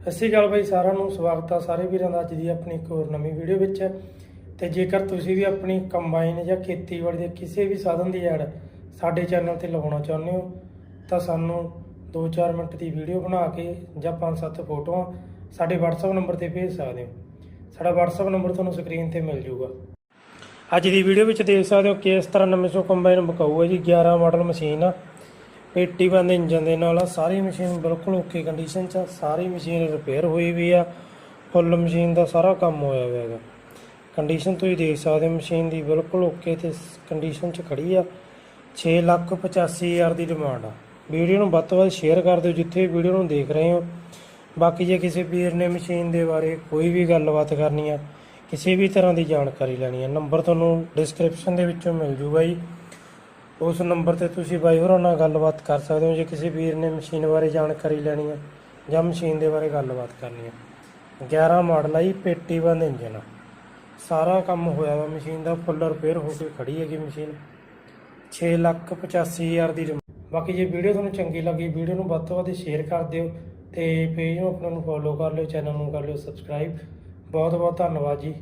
ਸਤਿ ਸ਼੍ਰੀ ਅਕਾਲ ਬਾਈ, ਸਾਰਿਆਂ ਨੂੰ ਸਵਾਗਤ ਆ ਸਾਰੇ ਵੀਰਾਂ ਦਾ ਅੱਜ ਦੀ ਆਪਣੀ ਇੱਕ ਹੋਰ ਨਵੀਂ ਵੀਡੀਓ ਵਿੱਚ। ਤੇ ਜੇਕਰ ਤੁਸੀਂ ਵੀ ਆਪਣੀ ਕੰਬਾਈਨ ਜਾਂ ਖੇਤੀਬਾੜੀ ਦੇ ਕਿਸੇ ਵੀ ਸਾਧਨ ਦੀ ਐਡ ਸਾਡੇ ਚੈਨਲ ਤੇ ਲਗਾਉਣਾ ਚਾਹੁੰਦੇ ਹੋ, ਤਾਂ ਸਾਨੂੰ 2-4 ਮਿੰਟ ਦੀ ਵੀਡੀਓ ਬਣਾ ਕੇ ਜਾਂ 5-7 ਫੋਟੋਆਂ ਸਾਡੇ WhatsApp ਨੰਬਰ ਤੇ ਭੇਜ ਸਕਦੇ ਹੋ। ਸਾਡਾ WhatsApp ਨੰਬਰ ਤੁਹਾਨੂੰ ਸਕਰੀਨ ਤੇ ਮਿਲ ਜਾਊਗਾ ਅੱਜ ਦੀ ਵੀਡੀਓ ਵਿੱਚ ਦੇਖ ਸਕਦੇ ਹੋ ਕਿ ਇਸ ਤਰ੍ਹਾਂ ਨਵੇਂ ਸੌ ਕੰਬਾਈਨ ਬਕਾਊ ਹੈ ਜੀ 11 ਮਾਡਲ ਮਸ਼ੀਨ ਆ। ਪੇਟੀ ਬੰਦ ਇੰਜਨ ਦੇ ਨਾਲ ਆ, ਸਾਰੀ ਮਸ਼ੀਨ ਬਿਲਕੁਲ ਓਕੇ ਕੰਡੀਸ਼ਨ 'ਚ ਆ, ਸਾਰੀ ਮਸ਼ੀਨ ਰਿਪੇਅਰ ਹੋਈ ਵੀ ਆ ਫੁੱਲ ਮਸ਼ੀਨ ਦਾ ਸਾਰਾ ਕੰਮ ਹੋਇਆ ਹੋਇਆ ਹੈਗਾ। ਕੰਡੀਸ਼ਨ ਤੁਸੀਂ ਦੇਖ ਸਕਦੇ ਹੋ ਮਸ਼ੀਨ ਦੀ ਬਿਲਕੁਲ ਓਕੇ ਤੇ ਕੰਡੀਸ਼ਨ 'ਚ ਖੜੀ ਆ। 6 ਲੱਖ 85 ਹਜ਼ਾਰ ਦੀ ਡਿਮਾਂਡ ਆ। ਵੀਡੀਓ ਨੂੰ ਵੱਧ ਤੋਂ ਵੱਧ ਸ਼ੇਅਰ ਕਰ ਦਿਓ, ਜਿੱਥੇ ਵੀਡੀਓ ਨੂੰ ਦੇਖ ਰਹੇ ਹੋ। ਬਾਕੀ ਜੇ ਕਿਸੇ ਵੀਰ ਨੇ ਮਸ਼ੀਨ ਦੇ ਬਾਰੇ ਕੋਈ ਵੀ ਗੱਲਬਾਤ ਕਰਨੀ ਆ, ਕਿਸੇ ਵੀ ਤਰ੍ਹਾਂ ਦੀ ਜਾਣਕਾਰੀ ਲੈਣੀ ਆ, ਨੰਬਰ ਤੁਹਾਨੂੰ ਡਿਸਕ੍ਰਿਪਸ਼ਨ ਦੇ ਵਿੱਚੋਂ ਮਿਲ ਜੂਗਾ ਜੀ। ਉਸ ਨੰਬਰ ਤੇ ਤੁਸੀਂ ਬਾਈ ਹੋਰਾਂ ਨਾਲ ਗੱਲਬਾਤ ਕਰ ਸਕਦੇ ਹੋ, ਜੇ ਕਿਸੇ ਵੀਰ ਨੇ ਮਸ਼ੀਨ ਬਾਰੇ ਜਾਣਕਾਰੀ ਲੈਣੀ ਹੈ ਜਾਂ ਮਸ਼ੀਨ ਦੇ ਬਾਰੇ ਗੱਲਬਾਤ ਕਰਨੀ ਹੈ। 11 ਮਾਡਲ ਆ ਜੀ, ਪੇਟੀ ਬੰਦ ਇੰਜਨ ਆ। ਸਾਰਾ ਕੰਮ ਹੋਇਆ ਵਾ ਮਸ਼ੀਨ ਦਾ ਫੁੱਲ ਰਿਪੇਅਰ ਹੋ ਕੇ ਖੜੀ ਹੈਗੀ ਮਸ਼ੀਨ। 6 ਲੱਖ 85 ਹਜ਼ਾਰ ਦੀ ਡਿਮਾਂਡ। ਬਾਕੀ ਜੇ ਵੀਡੀਓ ਤੁਹਾਨੂੰ ਚੰਗੀ ਲੱਗੀ, ਵੀਡੀਓ ਨੂੰ ਵੱਧ ਤੋਂ ਵੱਧ ਸ਼ੇਅਰ ਕਰ ਦਿਓ ਤੇ ਪੇਜ ਨੂੰ ਆਪਣਾ ਨੂੰ ਫੋਲੋ ਕਰ ਲਿਓ, ਚੈਨਲ ਨੂੰ ਕਰ ਲਿਓ ਸਬਸਕ੍ਰਾਈਬ ਬਹੁਤ ਬਹੁਤ ਧੰਨਵਾਦ ਜੀ।